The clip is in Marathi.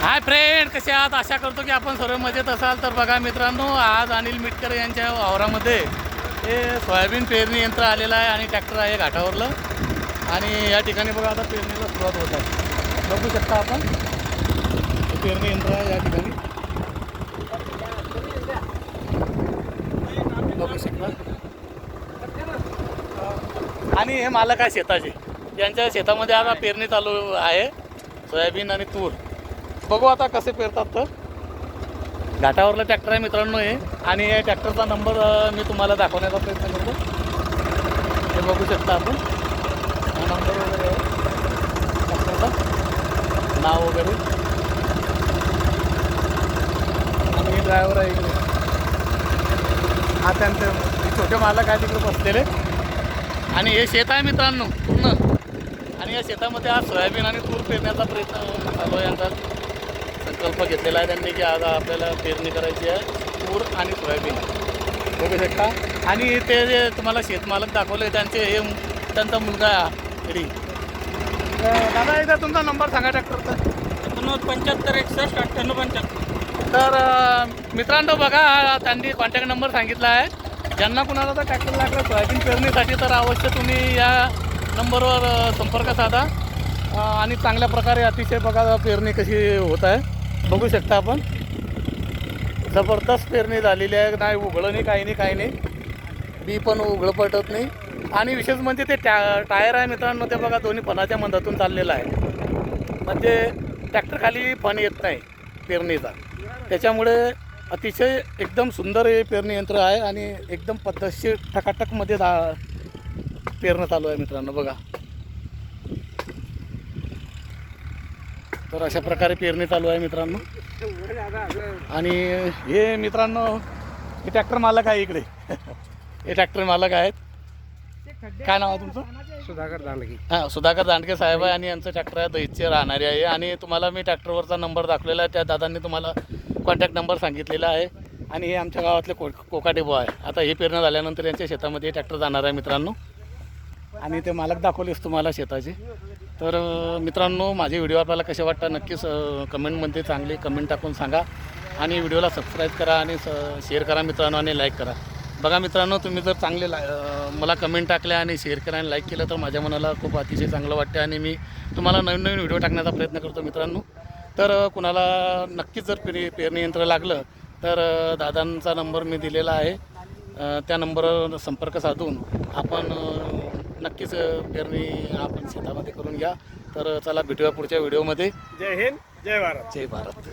हाय फ्रेंड कसे आहात? आशा करतो की आपण सर्व मजेत असाल. तर बघा मित्रांनो आज अनिल मिटकर यांच्या वावरामध्ये हे सोयाबीन पेरणी यंत्र आलेलं आहे आणि ट्रॅक्टर आहे घाटावरलं. आणि या ठिकाणी बघा आता पेरणीला सुरुवात होत आहे. बघू शकता आपण. पेरणी यंत्र आहे या ठिकाणी. बघू शकता. आणि हे मालक आहे शेताचे. यांच्या शेतामध्ये आता पेरणी चालू आहे. सोयाबीन आणि तूर. बघू आता कसे पेरतात तर. घाटावरला ट्रॅक्टर आहे मित्रांनो हे. आणि या ट्रॅक्टरचा नंबर मी तुम्हाला दाखवण्याचा प्रयत्न करतो. हे बघू शकता आपण. हा नंबर वगैरे आहे. ट्रॅक्टरचा नाव वगैरे. आणि हे ड्रायव्हर आहे इकडे. हा त्यांचे छोटे मालक आहे तिकडे बसलेले. आणि हे शेत आहे मित्रांनो पूर्ण. आणि या शेतामध्ये आज सोयाबीन आणि तूर पेरण्याचा प्रयत्न चालू आहे यांचा संकल्प घेतलेला आहे. त्यांनी की आज आपल्याला पेरणी करायची आहे तूर आणि सोयाबीन. बघू शकता आणि ते जे तुम्हाला शेतमालक दाखवले त्यांचे हे त्यांचा मुलगा इडी दादा एकदा तुमचा नंबर सांगा ट्रॅक्टरचा एकोणनव्वद पंच्याहत्तर एकसष्ट अठ्ठ्याण्णव पंच्याहत्तर. तर मित्रांनो बघा त्यांनी कॉन्टॅक्ट नंबर सांगितला आहे. ज्यांना कुणाला तर ट्रॅक्टर लागला सोयाबीन पेरणीसाठी तर अवश्य तुम्ही या नंबरवर संपर्क साधा. आणि चांगल्या प्रकारे अतिशय बघा पेरणी कशी होत आहे. बघू शकता आपण. जबरदस्त पेरणी झालेली आहे. नाही उघडं नाही काही नाही काही नाही. बी पण उघडं पटत नाही. आणि विशेष म्हणजे ते टॅ टायर आहे मित्रांनो ते बघा दोन्ही फणाच्या मधातून चाललेलं आहे. म्हणजे ट्रॅक्टर खाली फण येत नाही पेरणीचा. त्याच्यामुळे अतिशय एकदम सुंदर हे पेरणी यंत्र आहे आणि एकदम पद्धतशीर टकाटकमध्ये दा पेरणं चालू आहे मित्रांनो बघा. तर अशा प्रकारे पेरणी चालू आहे मित्रांनो. आणि हे मित्रांनो हे ट्रॅक्टर मालक आहे इकडे. हे ट्रॅक्टर मालक आहेत. काय नाव आहे तुमचं? सुधाकर दांडगी. हां सुधाकर दांडके साहेब आहे आणि यांचं ट्रॅक्टर आहे दहीचे राहणारे आहे. आणि तुम्हाला मी ट्रॅक्टरवरचा नंबर दाखवलेला आहे. त्या दादांनी तुम्हाला कॉन्टॅक्ट नंबर सांगितलेला आहे. आणि हे आमच्या गावातले को कोकाटे बुवा आहे. आता हे पेरणं झाल्यानंतर यांच्या शेतामध्ये हे ट्रॅक्टर जाणार आहे मित्रांनो. आणि ते मालक दाखवलेच तुम्हाला शेताचे. तर मित्रांनो माझे व्हिडिओ आपल्याला कसे वाटतात नक्कीच कमेंटमध्ये चांगले कमेंट टाकून सांगा. आणि व्हिडिओला सबस्क्राईब करा आणि स शेअर करा मित्रांनो आणि लाईक करा. बघा मित्रांनो तुम्ही जर चांगले ला मला कमेंट टाकल्या आणि शेअर करा आणि लाईक केलं तर माझ्या मनाला खूप अतिशय चांगलं वाटते आणि मी तुम्हाला नवीन नवीन व्हिडिओ टाकण्याचा प्रयत्न करतो मित्रांनो. तर कुणाला नक्कीच जर पेरणी पेरणी यंत्र लागलं तर दादांचा नंबर मी दिलेला आहे. त्या नंबरवर संपर्क साधून आपण नक्कीच पेरणी आपण शेतामध्ये करून घ्या. तर चला भेटूया पुढच्या व्हिडिओमध्ये. जय हिंद जय भारत. जय भारत.